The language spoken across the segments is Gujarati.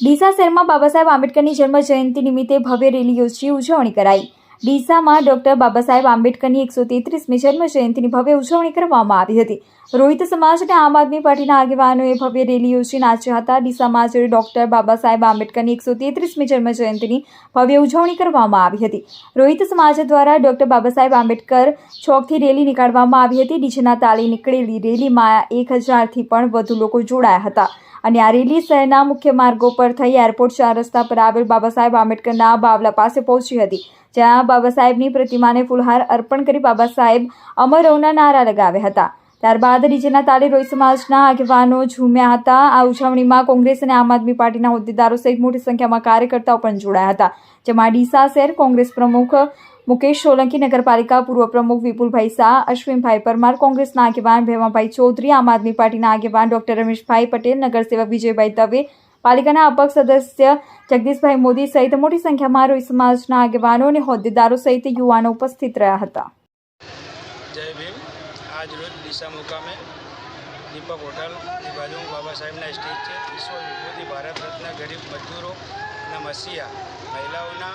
ડીસા શહેરમાં બાબા સાહેબ આંબેડકરની જન્મ જયંતિ નિમિત્તે ભવ્ય રેલી યોજી ઉજવણી કરાઈ. ડીસામાં ડોક્ટર બાબા સાહેબ આંબેડકરની એકસો તેત્રીસમી જન્મ જયંતિની ભવ્ય ઉજવણી કરવામાં આવી હતી. રોહિત સમાજ અને આમ આદમી પાર્ટીના આગેવાનોએ ભવ્ય રેલી યોજી નાચ્યા હતા. ડીસામાં આજે ડોક્ટર બાબા સાહેબ આંબેડકરની એકસો તેત્રીસમી જન્મ જયંતિની ભવ્ય ઉજવણી કરવામાં આવી હતી. રોહિત સમાજ દ્વારા ડોક્ટર બાબા સાહેબ આંબેડકર ચોકથી રેલી નીકાળવામાં આવી હતી. ડીજેના તાલી નીકળેલી રેલીમાં એક હજારથી પણ વધુ લોકો જોડાયા હતા. અને આ રેલી શહેરના મુખ્ય માર્ગો પર થઈ એરપોર્ટ ચાર રસ્તા પર આવેલ બાબા સાહેબ આંબેડકરના બાવલા પાસે પહોંચી હતી. જ્યાં બાબા સાહેબની પ્રતિમાને ફૂલહાર અર્પણ કરી બાબા સાહેબ અમર રહોના નારા લગાવ્યા હતા. ત્યારબાદ નીચેના તાલે રોહિત સમાજના આગેવાનો ઝૂમ્યા હતા. આ ઉજવણીમાં કોંગ્રેસ અને આમ આદમી પાર્ટીના હોદ્દેદારો સહિત મોટી સંખ્યામાં કાર્યકર્તાઓ પણ જોડાયા હતા. જેમાં ડીસા શહેર કોંગ્રેસ પ્રમુખ મુકેશ સોલંકી, નગરપાલિકા પૂર્વ પ્રમુખ વિપુલભાઈ શાહ, અશ્વિનભાઈ પરમાર, કોંગ્રેસના આગેવાન ભેમાભાઈ ચૌધરી, આમ આદમી પાર્ટીના આગેવાન ડોક્ટર રમેશભાઈ પટેલ, નગરસેવક વિજયભાઈ દવે પાલિકાના અપક્ષ સદસ્ય જગદીશભાઈ મોદી સહિત મોટી સંખ્યામાં રોહિત સમાજના આગેવાનો અને હોદ્દેદારો સહિત યુવાનો ઉપસ્થિત રહ્યા હતા. જય ભીમ. આજ રોજ ડીસા મુકામે દીપક હોટલની બાજુ બાબા સાહેબના સ્ટેજ છે. વિશ્વ વિભૂતિ ભારત રત્ન ગરીબ મજદૂરોના મસીહા મહિલાઓના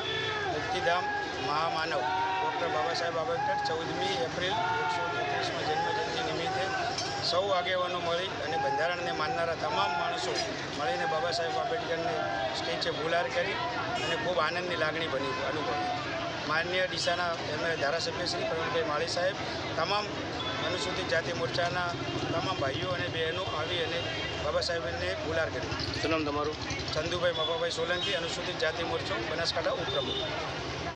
મુક્તિધામ મહામાનવ. ડૉક્ટર બાબા સાહેબ આંબેડકર ચૌદમી એપ્રિલ એકસો સૌ આગેવાનો મળી અને બંધારણને માનનારા તમામ માણસો મળીને બાબા સાહેબ આંબેડકરને સ્ટેચે ભૂલાર કરી અને ખૂબ આનંદની લાગણી બની અનુભવી. માન્ય ડીસાના એમએલએ ધારાસભ્ય શ્રી પ્રવીણભાઈ માળી સાહેબ તમામ અનુસૂચિત જાતિ મોરચાના તમામ ભાઈઓ અને બહેનો આવી અને બાબા સાહેબને ગુલાર કરી. શું નામ તમારું? ચંદુભાઈ મફાભાઈ સોલંકી અનુસૂચિત જાતિ મોરચો બનાસકાંઠા ઉપપ્રમુખ.